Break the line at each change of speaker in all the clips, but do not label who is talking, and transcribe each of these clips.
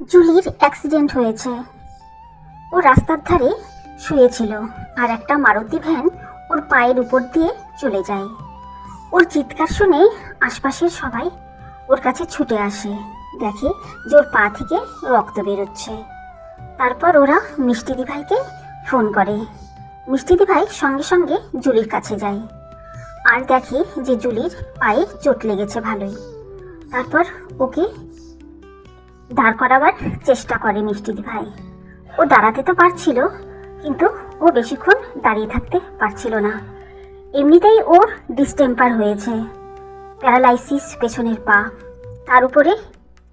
জুলির accident হয়েছে। ও রাস্তার ধারে শুয়েছিল আর একটা মারুতি ভ্যান ওর পায়ের উপর দিয়ে চলে যায়। ওর চিৎকার শুনে আশপাশের সবাই ওর কাছে ছুটে আসে, দেখে যে ওর পা থেকে রক্ত বেরোচ্ছে। তারপর ওরা মিষ্টি দিভাইকে ফোন করে। মিষ্টি দিভাই সঙ্গে সঙ্গে জুলির কাছে যায় আর দেখে যে জুলির পায়ে চোট লেগেছে ভালোই। তারপর ওকে দাঁড় করাবার চেষ্টা করে মিষ্টি ভাই। ও দাঁড়াতে তো পারছিল, কিন্তু ও বেশিক্ষণ দাঁড়িয়ে থাকতে পারছিল না। এমনিতেই ওর ডিস্টেম্পার হয়েছে প্যারালাইসিস পেছনের পা। তার উপরে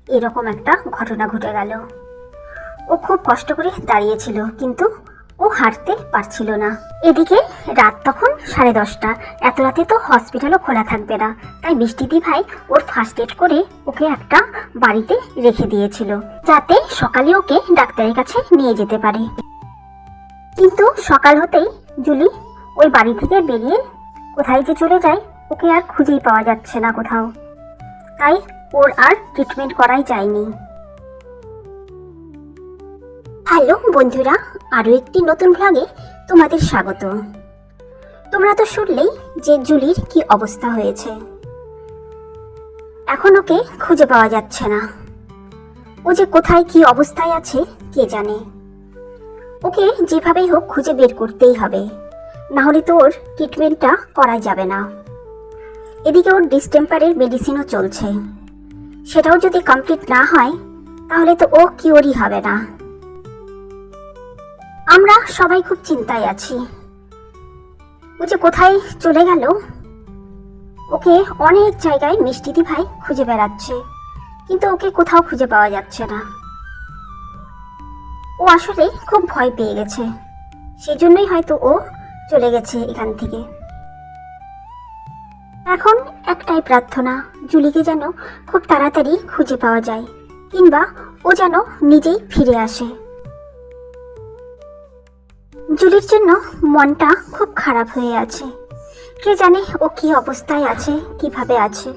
এরকম একটা ঘটনা ঘটে গেল। ও খুব কষ্ট করে দাঁড়িয়েছিল, কিন্তু ও হাঁটতে পারছিল না। এদিকে রাত তখন সাড়ে দশটা। এত রাতে তো হসপিটালও খোলা থাকবে না। তাই বৃষ্টিদি ভাই ওর ফার্স্ট এড করে ওকে একটা বাড়িতে রেখে দিয়েছিল, যাতে সকালে ওকে ডাক্তারের কাছে নিয়ে যেতে পারে। কিন্তু সকাল হতেই জুলি ওই বাড়ি থেকে বেরিয়ে কোথায় যে চলে যায়, ওকে আর খুঁজেই পাওয়া যাচ্ছে না কোথাও। তাই ওর আর ট্রিটমেন্ট করাই যায়নি। হ্যালো বন্ধুরা, আরও একটি নতুন ভ্লগে তোমাদের স্বাগত। তোমরা তো শুনলেই যে জুলির কি অবস্থা হয়েছে। এখন ওকে খুঁজে পাওয়া যাচ্ছে না। ও যে কোথায় কি অবস্থায় আছে, কে জানে। ওকে যেভাবেই হোক খুঁজে বের করতেই হবে। না হলে তো ওর ট্রিটমেন্টটা করা যাবে না। এদিকে ওর ডিস্টেম্পারের মেডিসিনও চলছে। সেটাও যদি কমপ্লিট না হয়, তাহলে তো ও কিওরই হবে না। আমরা সবাই খুব চিন্তায় আছি। ও যে কোথায় চলে গেল ওকে অনেক জায়গায় মিষ্টিদি ভাই খুঁজে বেড়াচ্ছে, কিন্তু ওকে কোথাও খুঁজে পাওয়া যাচ্ছে না। ও আসলে খুব ভয় পেয়ে গেছে সেই জন্যই হয়তো ও চলে গেছে এখান থেকে। এখন একটাই প্রার্থনা, জুলিকে যেন খুব তাড়াতাড়ি খুঁজে পাওয়া যায়, কিংবা ও যেন নিজেই ফিরে আসে। জুলির জন্য মনটা খুব খারাপ হয়ে আছে। কে জানে ও কি অবস্থায় আছে, কীভাবে আছে?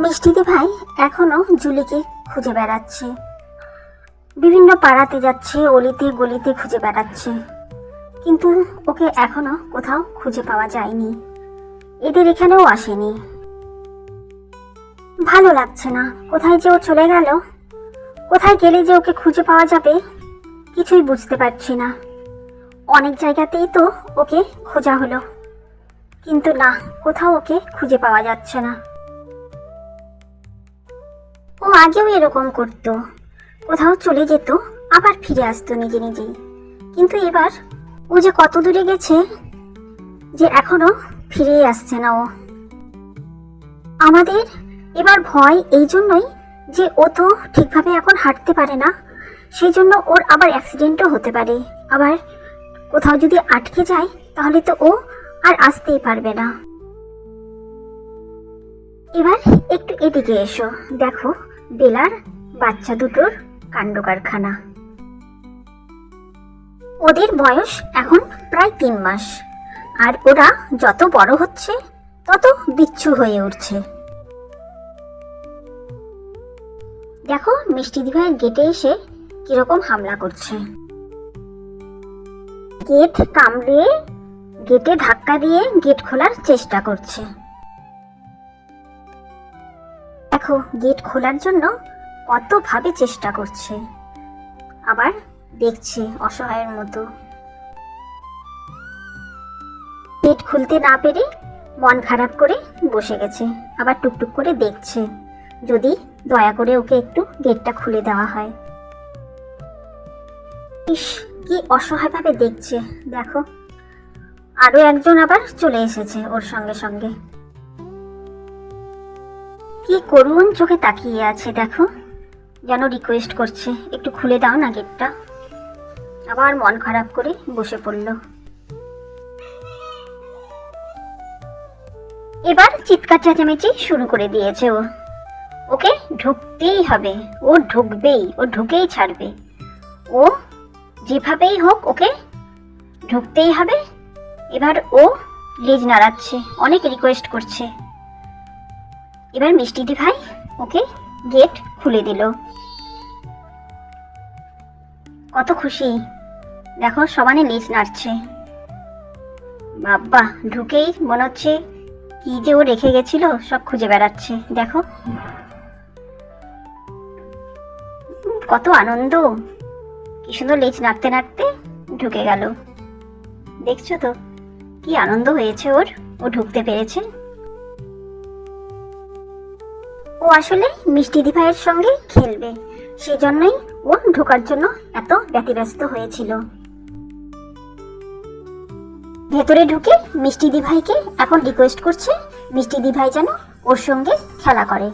মিষ্টিদি ভাই এখনও জুলিকে খুঁজে বেড়াচ্ছে। বিভিন্ন পাড়াতে যাচ্ছে, অলিতে গলিতে খুঁজে বেড়াচ্ছে। কিন্তু ওকে এখনও কোথাও খুঁজে পাওয়া যায়নি। এদের এখানেও আসেনি। ভালো লাগছে না, কোথায় যে ও চলে গেল, কোথায় গেলে যে ওকে খুঁজে পাওয়া যাবে, কিছুই বুঝতে পারছি না। অনেক জায়গাতেই তো ওকে খোঁজা হলো। কিন্তু না, কোথাও ওকে খুঁজে পাওয়া যাচ্ছে না। ও আগেও এরকম করতো। কোথাও চলে যেত, আবার ফিরে আসতো নিজে নিজেই। কিন্তু এবার ও যে কত দূরে গেছে, যে এখনও ফিরেই আসছে না ও। আমাদের এবার ভয় এই জন্যই যে ও তো ঠিকভাবে এখন হাঁটতে পারে না, সেই জন্য ওর আবার অ্যাক্সিডেন্টও হতে পারে। আবার কোথাও যদি আটকে যায়, তাহলে তো ও আর আসতেই পারবে না। এবার একটু এদিকে এসো। দেখো, বেলার বাচ্চা দুটোর কাণ্ড কারখানা ওদের বয়স এখন প্রায় তিন মাস। আর ওরা যত বড় হচ্ছে, তত বিচ্ছু হয়ে উঠছে। দেখো মিষ্টি দিভাইয়ের গেটে এসে কীরকম হামলা করছে। গেট কামড়ে গেটে ধাক্কা দিয়ে গেট খোলার চেষ্টা করছে। দেখো, গেট খোলার জন্য কতভাবে চেষ্টা করছে। আবার দেখছে অসহায়ের মতো। গেট খুলতে না পেরে মন খারাপ করে বসে গেছে, আবার টুকটুক করে দেখছে। যদি দয়া করে ওকে একটু গেটটা খুলে দেওয়া হয়। ইস কি অসহায়ভাবে দেখছে? দেখো। আরও একজন আবার চলে এসেছে ওর সঙ্গে সঙ্গে। কি করুণ চোখে তাকিয়ে আছে, দেখো। যেন রিকোয়েস্ট করছে, একটু খুলে দাও না গেটটা আবার মন খারাপ করে বসে পড়ল। এবার চিৎকার চেঁচামেচি শুরু করে দিয়েছে ও। ওকে ঢুকতেই হবে। ও ঢুকবেই, ও ঢুকেই ছাড়বে। ও যেভাবেই হোক ওকে ঢুকতেই হবে। এবার ও লেজ নাড়াচ্ছে, অনেক রিকোয়েস্ট করছে। এবার মিষ্টি দি ভাই ওকে গেট খুলে দিল। কত খুশি। দেখো সমানে লেজ নাড়ছে। বাবা ঢুকেই মনে হচ্ছে কি যে ও রেখে গেছিল, সব খুঁজে বেড়াচ্ছে। দেখো। কত আনন্দ। কি সুন্দর লেজ নাড়তে নাড়তে ঢুকে গেল। দেখছ তো, কি আনন্দ হয়েছে ওর, ও ঢুকতে পেরেছে। ও আসলে মিষ্টি দিভাইয়ের সঙ্গে খেলবে, সেজন্যই ও ঢোকার জন্য এত ব্যতিব্যস্ত হয়েছিল। ভেতরে ঢুকে মিষ্টি দিভাইকে এখন রিকোয়েস্ট করছে, মিষ্টি দিভাই যেন ওর সঙ্গে খেলা করে।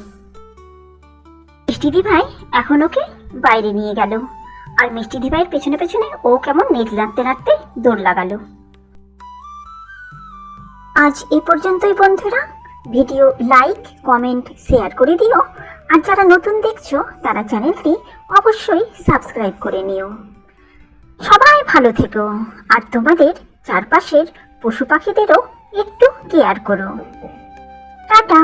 মিষ্টি দিভাই এখন ওকে বাইরে নিয়ে গেল। আর মিষ্টি দিভাইয়ের পেছনে পেছনে ও কেমন নেজ নাড়তে নাড়তে দৌড় লাগালো। আজ এই পর্যন্তই বন্ধুরা। ভিডিও লাইক কমেন্ট শেয়ার করে দিও। আর যারা নতুন দেখছ, তারা চ্যানেলটি অবশ্যই সাবস্ক্রাইব করে নিও। সবাই ভালো থেকো। আর তোমাদের চারপাশের পশু পাখিদেরও একটু কেয়ার করো। টাটা!